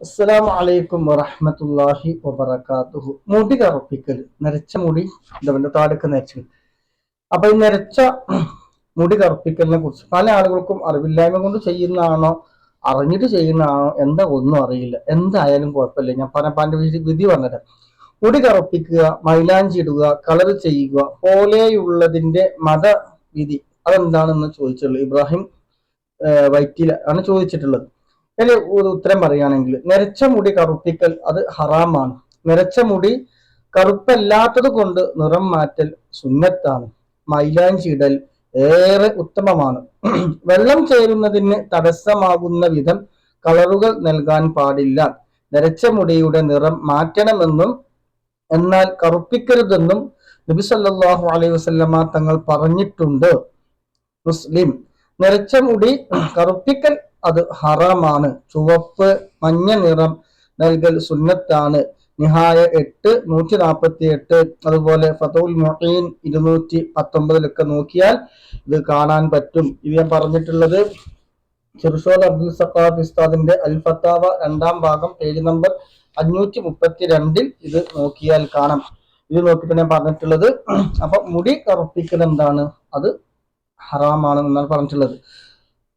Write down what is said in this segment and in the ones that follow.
അസ്സലാമു അലൈക്കും വറഹ്മത്തുള്ളാഹി വബറകാതുഹു. മുടി കറുപ്പിക്കൽ. നരച്ച മുടി ഇതവന്റെ താടൊക്കെ നരച്ചു. അപ്പൊ ഈ നരച്ച മുടി കറുപ്പിക്കലിനെ കുറിച്ച് പല ആളുകൾക്കും അറിവില്ലായ്മ കൊണ്ട് ചെയ്യുന്നതാണോ അറിഞ്ഞിട്ട് ചെയ്യുന്നതാണോ എന്താ ഒന്നും അറിയില്ല. എന്തായാലും കുഴപ്പമില്ല. ഞാൻ പനപ്പാന്റെ വിധി പറഞ്ഞുതരാം മുടി കറുപ്പിക്കുക മൈലാഞ്ചി ഇടുക കളർ ചെയ്യുക പോലെയുള്ളതിന്റെ മതവിധി അതെന്താണെന്ന് ചോദിച്ചുള്ളൂ. ഇബ്രാഹിം വൈറ്റില ആണ് ചോദിച്ചിട്ടുള്ളത്. അതിന് ഒരു ഉത്തരം പറയുകയാണെങ്കിൽ നിരച്ച മുടി കറുപ്പിക്കൽ അത് ഹറാമാണ്. നിരച്ച മുടി കറുപ്പല്ലാത്തത് കൊണ്ട് നിറം മാറ്റൽ സുന്നത്താണ്. മൈലാഞ്ചിടൽ ഏറെ ഉത്തമമാണ്. വെള്ളം ചേരുന്നതിന് തടസ്സമാകുന്ന വിധം കളറുകൾ നൽകാൻ പാടില്ല. നിരച്ച മുടിയുടെ നിറം മാറ്റണമെന്നും എന്നാൽ കറുപ്പിക്കരുതെന്നും നബി സല്ലല്ലാഹു അലൈഹി വസല്ലമ തങ്ങൾ പറഞ്ഞിട്ടുണ്ട്. മുസ്ലിം നിരച്ച മുടി കറുപ്പിക്കൽ അത് ഹറാമാണ്. ചുവപ്പ് മഞ്ഞ നിറം നൽകൽ സുന്നത്താണ്. നിഹായ എട്ട് നൂറ്റി നാൽപ്പത്തി എട്ട് അതുപോലെ ഫതൗൽ മൊഹീൻ ഇരുന്നൂറ്റി പത്തൊമ്പതിലൊക്കെ നോക്കിയാൽ ഇത് കാണാൻ പറ്റും. ഇത് ഞാൻ പറഞ്ഞിട്ടുള്ളത് ചെറുഷോൽ അബ്ദുൽ സഫാഫ് ഉസ്താദിന്റെ അൽ ഫത്താവ രണ്ടാം ഭാഗം പേജ് നമ്പർ അഞ്ഞൂറ്റി മുപ്പത്തി രണ്ടിൽ ഇത് നോക്കിയാൽ കാണാം. ഇത് നോക്കിയിട്ട് ഞാൻ പറഞ്ഞിട്ടുള്ളത് അപ്പൊ മുടി കറുപ്പിക്കൽ എന്താണ്? അത് ഹറാമാണ് എന്നാണ് പറഞ്ഞിട്ടുള്ളത്.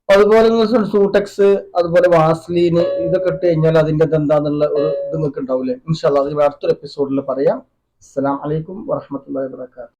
അതുപോലെ സൂടെക്സ് അതുപോലെ വാസ്ലീന് ഇതൊക്കെ ഇട്ട് കഴിഞ്ഞാൽ അതിന്റെ എന്താന്നുള്ള ഒരു ഇത് നിങ്ങൾക്ക് ഉണ്ടാവില്ലേ ഇൻഷാല്ല അത് അടുത്തൊരു എപ്പിസോഡിൽ പറയാം. അസ്സലാം വലൈക്കും വറഹമത്തല്ലാ വാബർക്കാത്തു